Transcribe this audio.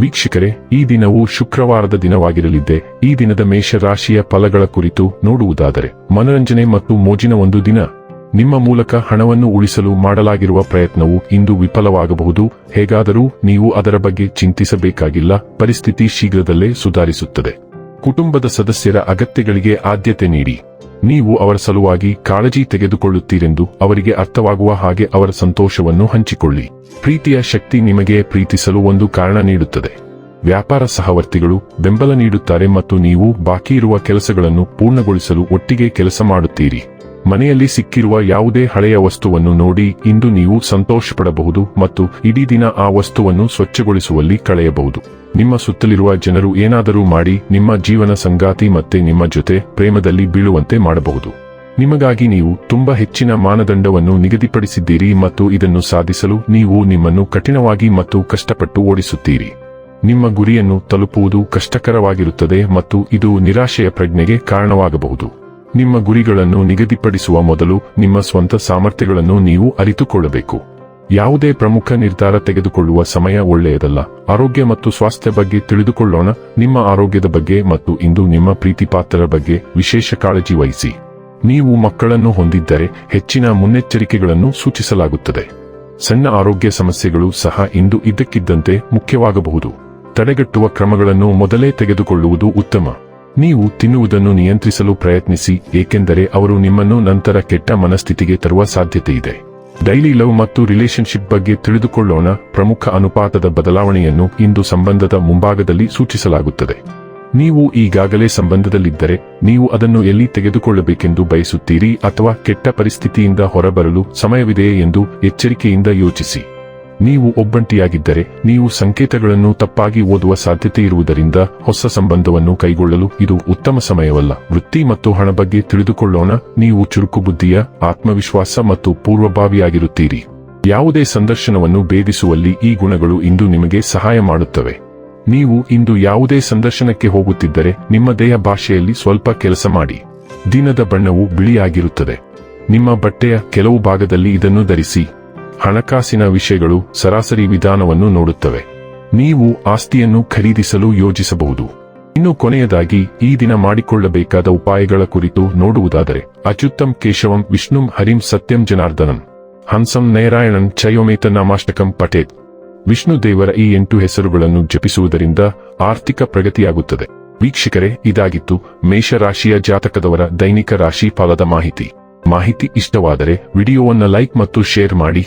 ವೀಕ್ಷಕರೇ, ಈ ದಿನವು ಶುಕ್ರವಾರದ ದಿನವಾಗಿರಲಿದ್ದೆ, ಈ ದಿನದ ಮೇಷರಾಶಿಯ ಫಲಗಳ ಕುರಿತು ನೋಡುವುದಾದರೆ, ಮನರಂಜನೆ ಮತ್ತು ಮೋಜಿನ ಒಂದು ದಿನ. ನಿಮ್ಮ ಮೂಲಕ ಹಣವನ್ನು ಉಳಿಸಲು ಮಾಡಲಾಗಿರುವ ಪ್ರಯತ್ನವು ಇಂದು ವಿಫಲವಾಗಬಹುದು, ಹೇಗಾದರೂ ನೀವು ಅದರ ಬಗ್ಗೆ ಚಿಂತಿಸಬೇಕಾಗಿಲ್ಲ, ಪರಿಸ್ಥಿತಿ ಶೀಘ್ರದಲ್ಲೇ ಸುಧಾರಿಸುತ್ತದೆ. ಕುಟುಂಬದ ಸದಸ್ಯರ ಅಗತ್ಯಗಳಿಗೆ ಆದ್ಯತೆ ನೀಡಿ. ನೀವು ಅವರ ಸಲುವಾಗಿ ಕಾಳಜಿ ತೆಗೆದುಕೊಳ್ಳುತ್ತೀರೆಂದು ಅವರಿಗೆ ಅರ್ಥವಾಗುವ ಹಾಗೆ ಅವರ ಸಂತೋಷವನ್ನು ಹಂಚಿಕೊಳ್ಳಿ. ಪ್ರೀತಿಯ ಶಕ್ತಿ ನಿಮಗೆ ಪ್ರೀತಿಸಲು ಒಂದು ಕಾರಣ ನೀಡುತ್ತದೆ. ವ್ಯಾಪಾರ ಸಹವರ್ತಿಗಳು ಬೆಂಬಲ ನೀಡುತ್ತಾರೆ ಮತ್ತು ನೀವು ಬಾಕಿ ಇರುವ ಕೆಲಸಗಳನ್ನು ಪೂರ್ಣಗೊಳಿಸಲು ಒಟ್ಟಿಗೆ ಕೆಲಸ ಮಾಡುತ್ತೀರಿ. ಮನೆಯಲ್ಲಿ ಸಿಕ್ಕಿರುವ ಯಾವುದೇ ಹಳೆಯ ವಸ್ತುವನ್ನು ನೋಡಿ ಇಂದು ನೀವು ಸಂತೋಷಪಡಬಹುದು ಮತ್ತು ಇಡೀ ದಿನ ಆ ವಸ್ತುವನ್ನು ಸ್ವಚ್ಛಗೊಳಿಸುವಲ್ಲಿ ಕಳೆಯಬಹುದು. ನಿಮ್ಮ ಸುತ್ತಲಿರುವ ಜನರು ಏನಾದರೂ ಮಾಡಿ ನಿಮ್ಮ ಜೀವನ ಸಂಗಾತಿ ಮತ್ತೆ ನಿಮ್ಮ ಜೊತೆ ಪ್ರೇಮದಲ್ಲಿ ಬೀಳುವಂತೆ ಮಾಡಬಹುದು. ನಿಮಗಾಗಿ ನೀವು ತುಂಬಾ ಹೆಚ್ಚಿನ ಮಾನದಂಡವನ್ನು ನಿಗದಿಪಡಿಸಿದ್ದೀರಿ ಮತ್ತು ಇದನ್ನು ಸಾಧಿಸಲು ನೀವು ನಿಮ್ಮನ್ನು ಕಠಿಣವಾಗಿ ಮತ್ತು ಕಷ್ಟಪಟ್ಟು ಓಡಿಸುತ್ತೀರಿ. ನಿಮ್ಮ ಗುರಿಯನ್ನು ತಲುಪುವುದು ಕಷ್ಟಕರವಾಗಿರುತ್ತದೆ ಮತ್ತು ಇದು ನಿರಾಶೆಯ ಪ್ರಜ್ಞೆಗೆ ಕಾರಣವಾಗಬಹುದು. ನಿಮ್ಮ ಗುರಿಗಳನ್ನು ನಿಗದಿಪಡಿಸುವ ಮೊದಲು ನಿಮ್ಮ ಸ್ವಂತ ಸಾಮರ್ಥ್ಯಗಳನ್ನು ನೀವು ಅರಿತುಕೊಳ್ಳಬೇಕು. ಯಾವುದೇ ಪ್ರಮುಖ ನಿರ್ಧಾರ ತೆಗೆದುಕೊಳ್ಳುವ ಸಮಯ ಒಳ್ಳೆಯದಲ್ಲ. ಆರೋಗ್ಯ ಮತ್ತು ಸ್ವಾಸ್ಥ್ಯ ಬಗ್ಗೆ ತಿಳಿದುಕೊಳ್ಳೋಣ. ನಿಮ್ಮ ಆರೋಗ್ಯದ ಬಗ್ಗೆ ಮತ್ತು ಇಂದು ನಿಮ್ಮ ಪ್ರೀತಿಪಾತ್ರರ ಬಗ್ಗೆ ವಿಶೇಷ ಕಾಳಜಿ ವಹಿಸಿ. ನೀವು ಮಕ್ಕಳನ್ನು ಹೊಂದಿದ್ದರೆ ಹೆಚ್ಚಿನ ಮುನ್ನೆಚ್ಚರಿಕೆಗಳನ್ನು ಸೂಚಿಸಲಾಗುತ್ತದೆ. ಸಣ್ಣ ಆರೋಗ್ಯ ಸಮಸ್ಯೆಗಳು ಸಹ ಇಂದು ಇದ್ದಕ್ಕಿದ್ದಂತೆ ಮುಖ್ಯವಾಗಬಹುದು. ತಡೆಗಟ್ಟುವ ಕ್ರಮಗಳನ್ನು ಮೊದಲೇ ತೆಗೆದುಕೊಳ್ಳುವುದು ಉತ್ತಮ. ನೀವು ತಿನ್ನುವುದನ್ನು ನಿಯಂತ್ರಿಸಲು ಪ್ರಯತ್ನಿಸಿ, ಏಕೆಂದರೆ ಅವರು ನಿಮ್ಮನ್ನು ನಂತರ ಕೆಟ್ಟ ಮನಸ್ಥಿತಿಗೆ ತರುವ ಸಾಧ್ಯತೆ ಇದೆ ಡೈಲಿ ಲವ್ ಮತ್ತು ರಿಲೇಶನ್ಶಿಪ್ ಬಗ್ಗೆ ತಿಳಿದುಕೊಳ್ಳೋಣ, ಪ್ರಮುಖ ಅನುಪಾತದ ಬದಲಾವಣೆಯನ್ನು ಇಂದು ಸಂಬಂಧದ ಮುಂಭಾಗದಲ್ಲಿ ಸೂಚಿಸಲಾಗುತ್ತದೆ. ನೀವು ಈಗಾಗಲೇ ಸಂಬಂಧದಲ್ಲಿದ್ದರೆ, ನೀವು ಅದನ್ನು ಎಲ್ಲಿ ತೆಗೆದುಕೊಳ್ಳಬೇಕೆಂದು ಬಯಸುತ್ತೀರಿ ಅಥವಾ ಕೆಟ್ಟ ಪರಿಸ್ಥಿತಿಯಿಂದ ಹೊರಬರಲು ಸಮಯವಿದೆಯೇ ಎಂದು ಎಚ್ಚರಿಕೆಯಿಂದ ಯೋಚಿಸಿ. ನೀವು ಒಬ್ಬಂಟಿಯಾಗಿದ್ದರೆ ನೀವು ಸಂಕೇತಗಳನ್ನು ತಪ್ಪಾಗಿ ಓದುವ ಸಾಧ್ಯತೆ ಇರುವುದರಿಂದ ಹೊಸ ಸಂಬಂಧವನ್ನು ಕೈಗೊಳ್ಳಲು ಇದು ಉತ್ತಮ ಸಮಯವಲ್ಲ. ವೃತ್ತಿ ಮತ್ತು ಹಣ ಬಗ್ಗೆ ತಿಳಿದುಕೊಳ್ಳೋಣ. ನೀವು ಚುರುಕು ಬುದ್ಧಿಯ, ಆತ್ಮವಿಶ್ವಾಸ ಮತ್ತು ಪೂರ್ವಭಾವಿಯಾಗಿರುತ್ತೀರಿ. ಯಾವುದೇ ಸಂದರ್ಶನವನ್ನು ಭೇದಿಸುವಲ್ಲಿ ಈ ಗುಣಗಳು ಇಂದು ನಿಮಗೆ ಸಹಾಯ ಮಾಡುತ್ತವೆ. ನೀವು ಇಂದು ಯಾವುದೇ ಸಂದರ್ಶನಕ್ಕೆ ಹೋಗುತ್ತಿದ್ದರೆ ನಿಮ್ಮ ದೇಹ ಭಾಷೆಯಲ್ಲಿ ಸ್ವಲ್ಪ ಕೆಲಸ ಮಾಡಿ. ದಿನದ ಬಣ್ಣವು ಬಿಳಿಯಾಗಿರುತ್ತದೆ. ನಿಮ್ಮ ಬಟ್ಟೆಯ ಕೆಲವು ಭಾಗದಲ್ಲಿ ಇದನ್ನು ಧರಿಸಿ. ಹಣಕಾಸಿನ ವಿಷಯಗಳು ಸರಾಸರಿ ವಿಧಾನವನ್ನು ನೋಡುತ್ತವೆ. ನೀವು ಆಸ್ತಿಯನ್ನು ಖರೀದಿಸಲು ಯೋಜಿಸಬಹುದು. ಇನ್ನು ಕೊನೆಯದಾಗಿ, ಈ ದಿನ ಮಾಡಿಕೊಳ್ಳಬೇಕಾದ ಉಪಾಯಗಳ ಕುರಿತು ನೋಡುವುದಾದರೆ ಅಚ್ಯುತ್ತಂ ಕೇಶವಂ ವಿಷ್ಣುಂ ಹರಿಂ ಸತ್ಯಂ ಜನಾರ್ದನಂ. ಹಂಸಂ ನೈರಾಯಣನ್ ಚಯೋಮೇತ ನಾಮಾಷ್ಟಕಂ ಪಟೇತ್. ವಿಷ್ಣು ದೇವರ ಈ ಎಂಟು ಹೆಸರುಗಳನ್ನು ಜಪಿಸುವುದರಿಂದ ಆರ್ಥಿಕ ಪ್ರಗತಿಯಾಗುತ್ತದೆ. ವೀಕ್ಷಕರೇ, ಇದಾಗಿತ್ತು ಮೇಷರಾಶಿಯ ಜಾತಕದವರ ದೈನಿಕ ರಾಶಿ ಫಲದ ಮಾಹಿತಿ. ಮಾಹಿತಿ ಇಷ್ಟವಾದರೆ ವಿಡಿಯೋವನ್ನು ಲೈಕ್ ಮತ್ತು ಶೇರ್ ಮಾಡಿ.